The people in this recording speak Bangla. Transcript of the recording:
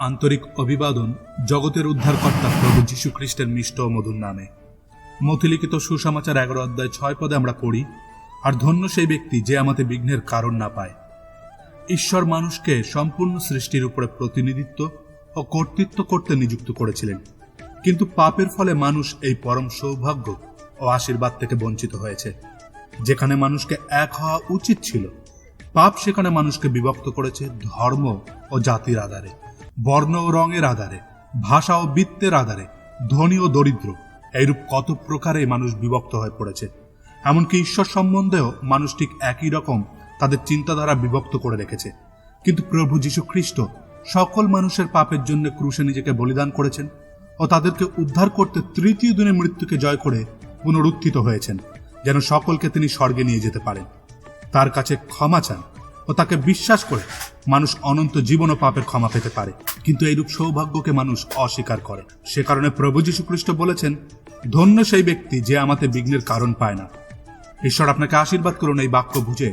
আন্তরিক অভিবাদন জগতের উদ্ধারকর্তা প্রভু যীশু খ্রিস্টের মিষ্ট ও মধুর নামে। মথিলিখিত সুসমাচার এগারো অধ্যায় ছয় পদে আমরা পড়ি, আর ধন্য সেই ব্যক্তি যে আমাদের বিঘ্নের কারণ না পায়। ঈশ্বর মানুষকে সম্পূর্ণ সৃষ্টির উপরে প্রতিনিধিত্ব ও কর্তৃত্ব করতে নিযুক্ত করেছিলেন। কিন্তু পাপের ফলে মানুষ এই পরম সৌভাগ্য ও আশীর্বাদ থেকে বঞ্চিত হয়েছে। যেখানে মানুষকে এক হওয়া উচিত ছিল, পাপ সেখানে মানুষকে বিভক্ত করেছে ধর্ম ও জাতির আধারে, বর্ণ ও রঙের আধারে, ভাষা ও বৃত্তের আধারে, ধনী ও দরিদ্র। এইরূপ কত প্রকারে মানুষ বিভক্ত হয়ে পড়েছে। এমনকি ঈশ্বর সম্বন্ধেও মানুষ ঠিক একই রকম তাদের চিন্তাধারা বিভক্ত করে রেখেছে। কিন্তু প্রভু যীশু খ্রিস্ট সকল মানুষের পাপের জন্য ক্রুশে নিজেকে বলিদান করেছেন ও তাদেরকে উদ্ধার করতে তৃতীয় দিনে মৃত্যুকে জয় করে পুনরুত্থিত হয়েছেন, যেন সকলকে তিনি স্বর্গে নিয়ে যেতে পারেন। তার কাছে ক্ষমা চান ও তাকে বিশ্বাস করে মানুষ অনন্ত জীবন ও পাপের ক্ষমা পেতে পারে। কিন্তু এইরূপ সৌভাগ্যকে মানুষ অস্বীকার করে। সে কারণে প্রভু যীশু খ্রিস্ট বলেছেন, ধন্য সেই ব্যক্তি যে আমাতে বিঘ্নের কারণ পায় না। ঈশ্বর আপনাকে আশীর্বাদ করুন এই বাক্য বুঝে